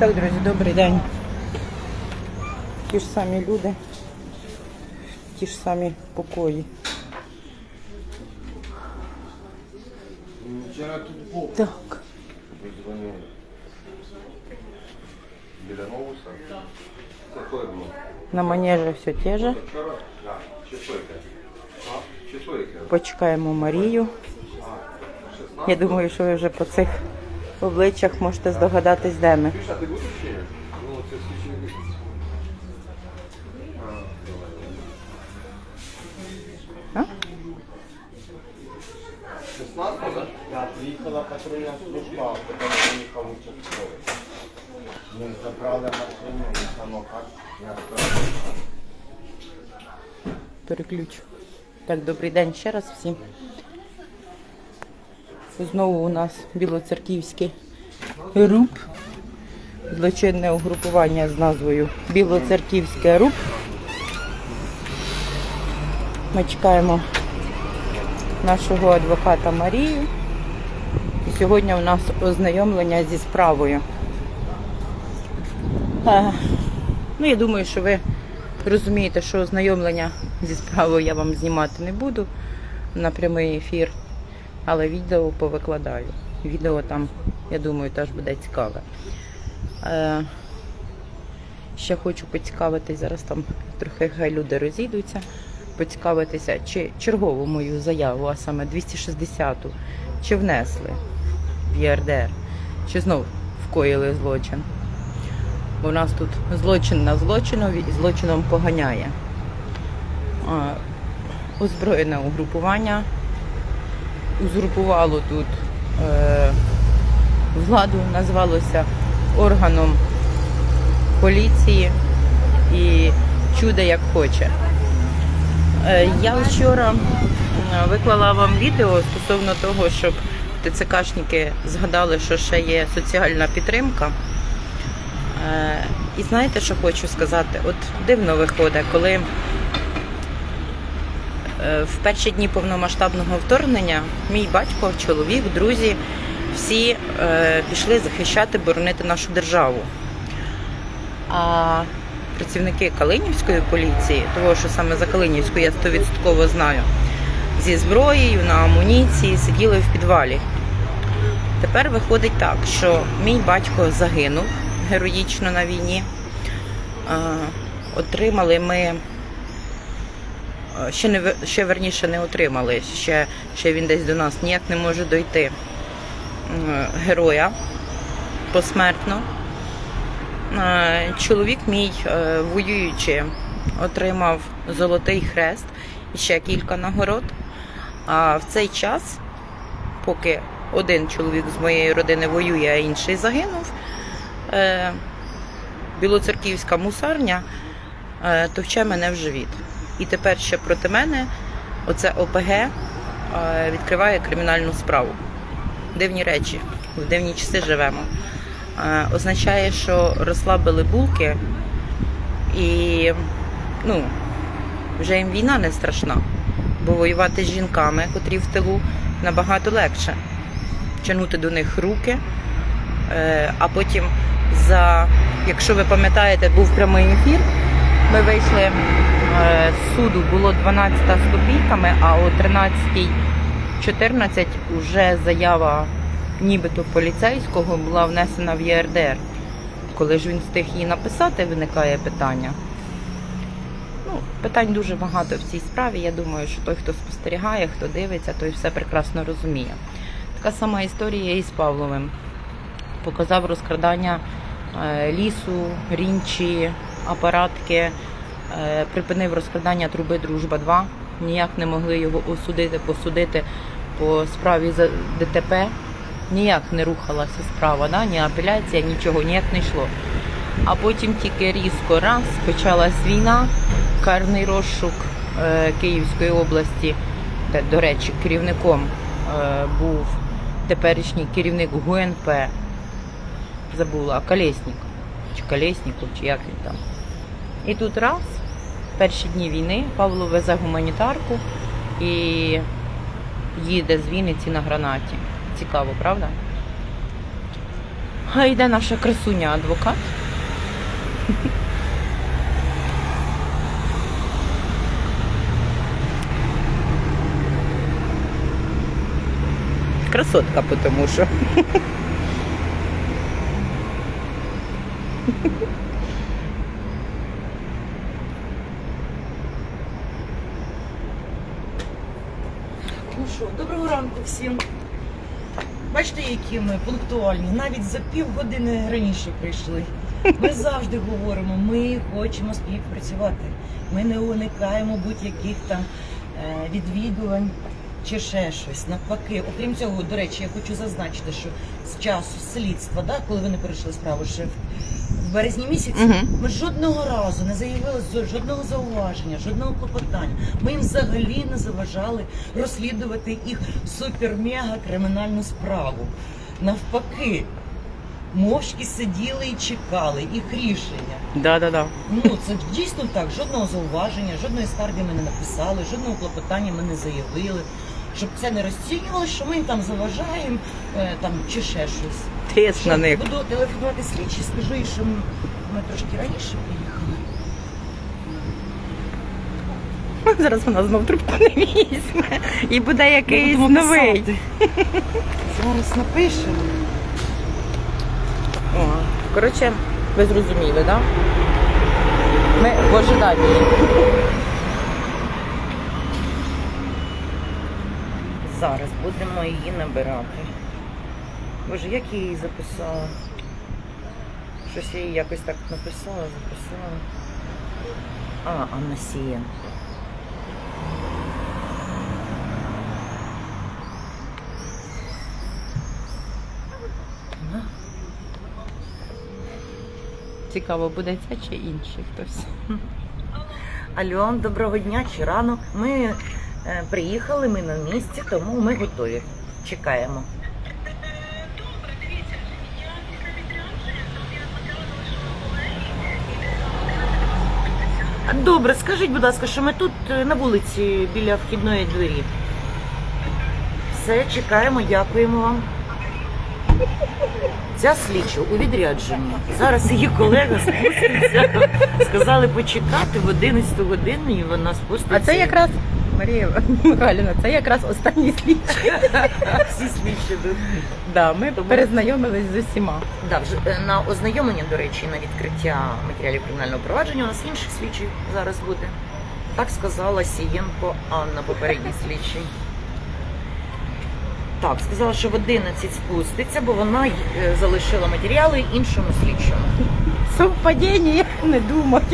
Так, друзі, добрий день. Ті ж самі люди, ті ж самі покої. Вчора тут був Так, дзвонив. Біля новуса. Це той був. на манежі все те же. Вчора? Так. Часойка. А? Часойка. Почекаємо Марію. Я думаю, що ви вже по цих обличчях можете здогадатись, де ми. Ну, А? Да, приїхала патрульна служба, а приїхав участковий. Ми забрали машину і самокат. Я Переключу. Так, добрий день ще раз всім. Знову у нас білоцерківський РУП. Злочинне угрупування з назвою Білоцерківське РУП. Ми чекаємо нашого адвоката Марію. І сьогодні у нас ознайомлення зі справою. Е, Ну, я думаю, що ви розумієте, що ознайомлення зі справою я вам знімати не буду на прямий ефір, але відео повикладаю. Відео там, я думаю, теж буде цікаве. Е, ще хочу поцікавитись, зараз там трохи хай люди розійдуться, поцікавитися, чи чергову мою заяву, а саме 260-ту, чи внесли в ЄРДР, чи знов вкоїли злочин. Бо у нас тут злочин на злочином і злочином поганяє. Озброєне угрупування узурпувало тут е, владу, назвалося органом поліції і чудо як хоче. Е, Я вчора е, виклала вам відео стосовно того, щоб ТЦКшники згадали, що ще є соціальна підтримка. Е, І знаєте, що хочу сказати? От дивно виходить, коли в перші дні повномасштабного вторгнення мій батько, чоловік, друзі всі е, пішли захищати, боронити нашу державу. А працівники Калинівської поліції, того, що саме за Калинівську я 100% знаю, зі зброєю на амуніції сиділи в підвалі. Тепер виходить так, що мій батько загинув героїчно на війні. Е, Отримали ми е, ще не ще верніше не отримали. Ще, ще він десь до нас ніяк не може дойти. Героя посмертно. Е, Чоловік мій е, воюючи отримав Золотий Хрест і ще кілька нагород. А в цей час, поки один чоловік з моєї родини воює, а інший загинув, е, білоцерківська мусарня товче мене в живіт. І тепер ще проти мене оце ОПГ е, відкриває кримінальну справу. Дивні речі, в дивні часи живемо. Е, означає, що розслабили булки і ну, вже їм війна не страшна, бо воювати з жінками, котрі в тилу, набагато легше. Тягнути до них руки, Е, а потім за, якщо ви пам'ятаєте, був прямий ефір. Ми вийшли суду, було 12 з копійками, а о 13.14 вже заява нібито поліцейського була внесена в ЄРДР. Коли ж він встиг її написати, виникає питання. Ну, питань дуже багато в цій справі. Я думаю, що той, хто спостерігає, хто дивиться, той все прекрасно розуміє. Така сама історія і з Павловим показав розкрадання е, лісу, рінчі, апаратки, е, припинив розкрадання труби Дружба 2. Ніяк не могли його осудити, посудити по справі за ДТП. Ніяк не рухалася справа, да? ні апеляція, нічого, ніяк не йшло. А потім тільки різко раз почалась війна, карний розшук е, Київської області, де, до речі, керівником е, був теперішній керівник ГУНП, забула, Колєснік, чи Колєсніков, чи як він там. І тут раз, перші дні війни, Павло везе гуманітарку і їде з Вінниці на гранаті. Цікаво, правда? А йде наша красуня адвокат. Красотка, потому що. Що, доброго ранку всім. Бачите, які ми пунктуальні. Навіть за півгодини раніше прийшли. Ми завжди говоримо, ми хочемо співпрацювати. Ми не уникаємо будь-яких там е, відвідувань чи ще щось. Навпаки, окрім цього, до речі, я хочу зазначити, що з часу слідства, да, коли вони перейшли справу ще в- березні місяці, Мгм. ми жодного разу не заявили з- жодного зауваження, жодного клопотання. Ми їм взагалі не заважали розслідувати їх супер-мега кримінальну справу. Навпаки, мовчки сиділи і чекали їх рішення. Да-да-да. Ну це дійсно так. Жодного зауваження, жодної скарги ми не написали, жодного клопотання ми не заявили. Щоб це не розцінювали, що ми їм там заважаємо е, там чи ще щось. Тиск на них. Буду телефонувати слідчі, скажу їй, що ми, ми трошки раніше приїхали. Зараз вона знов трубку не візьме. І буде якийсь Будемо новий. писати. Зараз напишемо. О, коротше, ви зрозуміли, так? Да? Ми в ожиданні. Зараз будемо її набирати. Боже, як я її записала? Щось я її якось так написала, записала. А, Анна Сієн. Цікаво, буде ця чи інший хтось. Алло, доброго дня чи ранок. Ми приїхали, ми на місці, тому ми готові. Чекаємо. Добре, скажіть, будь ласка, що ми тут е, на вулиці біля вхідної двері. Все, чекаємо, дякуємо вам. Ця слідча у відрядженні. Зараз її колега спуститься. Сказали почекати в 11 годину і вона спуститься. А це якраз Марія Михайлівна, це якраз останній слідчий. всі слідчі. да. Да, ми перезнайомились з усіма. Да, вже е, на ознайомлення, до речі, на відкриття матеріалів кримінального провадження у нас інший слідчий зараз буде. Так сказала Сієнко Анна, попередній слідчий. Так, сказала, що в 11 спуститься, бо вона е, залишила матеріали іншому слідчому. Совпадіння, не думаю.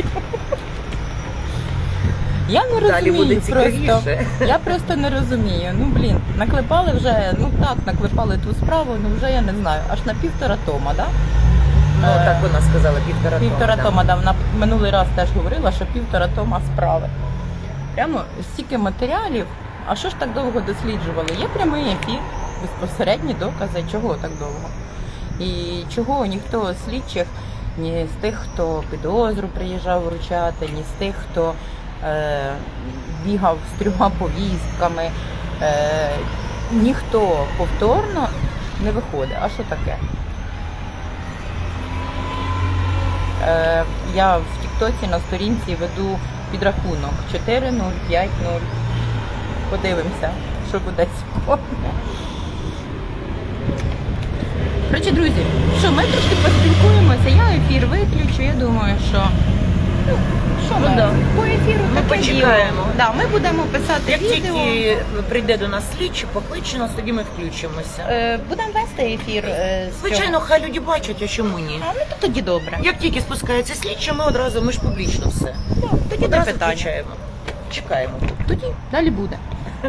Я не Далі розумію буде просто. Я просто не розумію. Ну блін, наклепали вже, ну так, наклепали ту справу, ну вже я не знаю, аж на півтора тома, да? Ну, Е, так вона сказала, півтора Півтора да. тома, да, вона минулий раз теж говорила, що півтора тома справи. Прямо стільки матеріалів. А що ж так довго досліджували? Є прямий ефір, безпосередні докази, чого так довго? І чого ніхто з слідчих, ні з тих, хто підозру приїжджав вручати, ні з тих, хто бігав з трьома повістками, е, ніхто повторно не виходить. А що таке? Е, я в Тіктоці на сторінці веду підрахунок 4-0, 5-0. Подивимося, що буде сьогодні. Коротше, друзі, що ми трошки поспілкуємося, я ефір виключу, я думаю, що. Ну, що ми? Ну, да. По ефіру Ми таке почекаємо. діло. Да, ми будемо писати Як відео. тільки прийде до нас слідчий, покличе нас, тоді ми включимося. Е, будемо вести ефір. е, з Звичайно, цього. хай люди бачать, а чому ні? А, ну то тоді добре. Як тільки спускається слідчий, ми одразу, ми ж публічно все. Да, тоді не Одразу питання. включаємо. Чекаємо. Тоді далі буде.